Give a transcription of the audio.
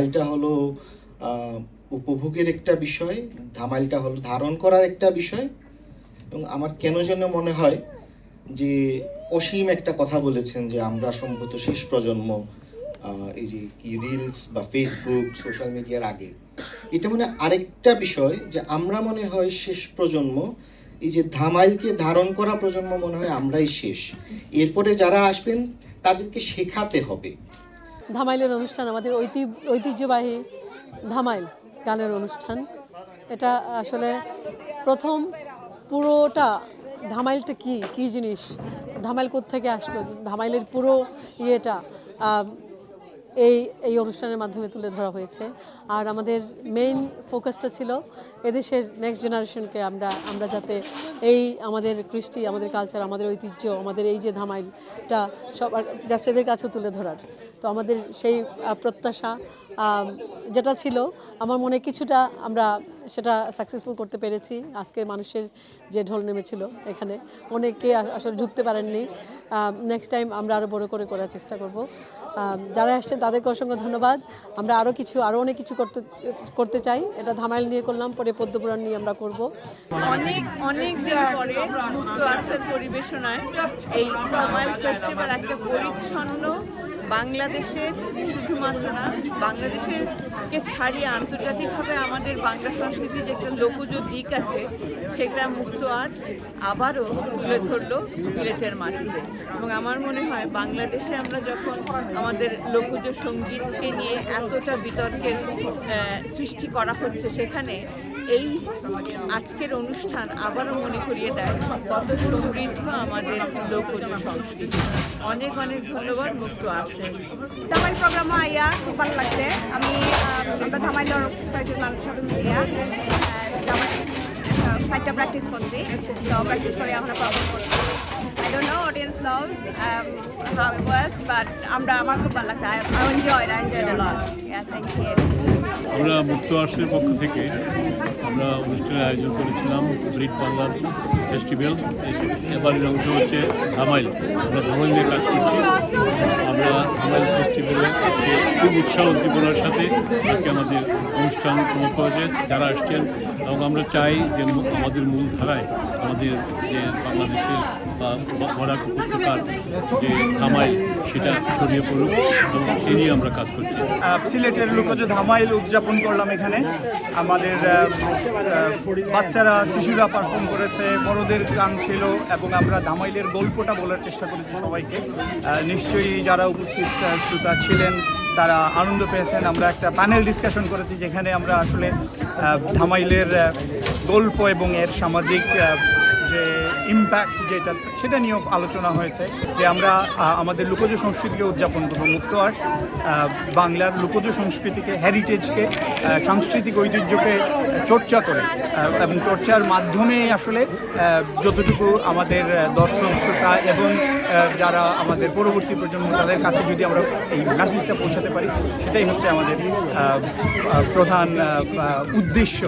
ধামাইলটা হলো উপভোগের একটা বিষয় ধামাইলটা হলো ধারণ করার একটা বিষয়। এবং আমার কেন যেন মনে হয় যে অসীম একটা কথা বলেছেন যে আমরা সম্ভবত শেষ প্রজন্ম এই যে কি রিলস বা ফেসবুক সোশ্যাল মিডিয়ার আগে। এটা মানে আরেকটা বিষয় যে আমরা মনে হয় শেষ প্রজন্ম, এই যে ধামাইলকে ধারণ করা প্রজন্ম মনে হয় আমরাই শেষ। এরপরে যারা আসবেন, তাদেরকে শেখাতে হবে। ধামাইলের অনুষ্ঠান, আমাদের ঐতি- ঐতিহ্যবাহী ধামাইল গানের অনুষ্ঠান। এটা আসলে প্রথম পুরোটা ধামাইলটা কি? কি জিনিস? ধামাইল থেকে আসলো? ধামাইলের পুরো ইয়েটা এই এই অনুষ্ঠানের মাধ্যমে তুলে ধরা হয়েছে। আর আমাদের মেইন ফোকাসটা ছিল এদেশের নেক্সট জেনারেশনকে আমরা আমরা যাতে এই আমাদের কৃষ্টি, আমাদের কালচার আমাদের ঐতিহ্য, আমাদের এই যে ধামাইলটা সবার জাস্ট এদের কাছেও তুলে ধরার। তো আমাদের সেই প্রত্যাশা যেটা ছিল, আমার মনে কিছুটা আমরা সেটা সাকসেসফুল করতে পেরেছি। আজকে মানুষের যে ঢোল নেমেছিল এখানে, অনেকে আসলে ঢুকতে পারেননি। নেক্সট টাইম আমরা আরও বড় করে করার চেষ্টা করব। যারা আসছেন তাদেরকে অসংখ্য ধন্যবাদ। আমরা আরও কিছু আরও অনেক কিছু করতে করতে চাই। এটা ধামাইল নিয়ে করলাম, পরে পদ্মপুরাণ নিয়ে আমরা করব। অনেক অনেক পরে মুক্ত আর্টসের পরিবেশনায় এই ধামাইল ফেস্টিভ্যাল একটা পরিচ্ছন্ন বাংলাদেশের, শুধুমাত্র না বাংলাদেশের কে ছাড়িয়ে আন্তর্জাতিকভাবে আমাদের বাংলা সংস্কৃতির যে একটা লোকজ দিক আছে, সেটা মুক্ত আর্টস আবারও তুলে ধরলো বিলেতের মাটিতে। এবং আমার মনে হয় বাংলাদেশে আমরা যখন আমাদের লোকজ সঙ্গীতকে নিয়ে এতটা বিতর্কের সৃষ্টি করা হচ্ছে সেখানে, এই আজকের অনুষ্ঠান আবারও মনে করিয়ে দেয় কত সমৃদ্ধ আমাদের লোকজ সংস্কৃতি। অনেক অনেক ধন্যবাদ, মুক্ত আছে। ধামাইল প্রোগ্রাম আইয়া খুব ভালো লাগছে। আমি আমরা ধামাইলের কয়েকজন মানুষ প্র্যাকটিস করছি। তো প্র্যাকটিস করে আমরা পারফর্ম করছি। I know audience knows um, how it was, but আমরা আমার খুব ভালো I enjoyed, I enjoyed a lot. Yeah, thank you. আমরা মুক্ত আর্টসের পক্ষ থেকে আমরা অনুষ্ঠানের আয়োজন করেছিলাম ব্রিট বাংলা ফেস্টিভ্যাল। এবারের অংশ হচ্ছে ধামাইল আমরা ধামাইল নিয়ে কাজ করছি। আমরা ধামাইল ফেস্টিভ্যালে খুব উৎসাহ উদ্দীপনার সাথে আজকে আমাদের অনুষ্ঠান সমাপ্ত হয়েছে যারা আসছেন, এবং আমরা চাই যে আমাদের মূল ধারায় আমাদের যে বাংলাদেশের বরাক উপত্যকার যে ধামাইল সেটা ছড়িয়ে পড়ুক, এবং সে নিয়ে আমরা কাজ করছি। সিলেটের লোকজ ধামাইল উদযাপন করলাম এখানে। আমাদের বাচ্চারা, শিশুরা পারফর্ম করেছে বড়দের গান ছিল এবং আমরা ধামাইলের গল্পটা বলার চেষ্টা করেছি সবাইকে। নিশ্চয়ই যারা উপস্থিত শ্রোতা ছিলেন, তারা আনন্দ পেয়েছেন। আমরা একটা প্যানেল ডিসকাশন করেছি যেখানে আমরা আসলে ধামাইলের গল্প এবং এর সামাজিক যে ইম্প্যাক্ট যেটা, সেটা নিয়েও আলোচনা হয়েছে যে আমরা আমাদের লোকজ সংস্কৃতিকে উদযাপন করব, মুক্ত আর্টস বাংলার লোকজ সংস্কৃতিকে হেরিটেজকে সাংস্কৃতিক ঐতিহ্যকে চর্চা করে এবং চর্চার মাধ্যমে আসলে যতটুকু আমাদের দর্শক, শ্রোতা এবং যারা আমাদের পরবর্তী প্রজন্ম, তাদের কাছে যদি আমরা এই মেসেজটা পৌঁছাতে পারি, সেটাই হচ্ছে আমাদের প্রধান উদ্দেশ্য।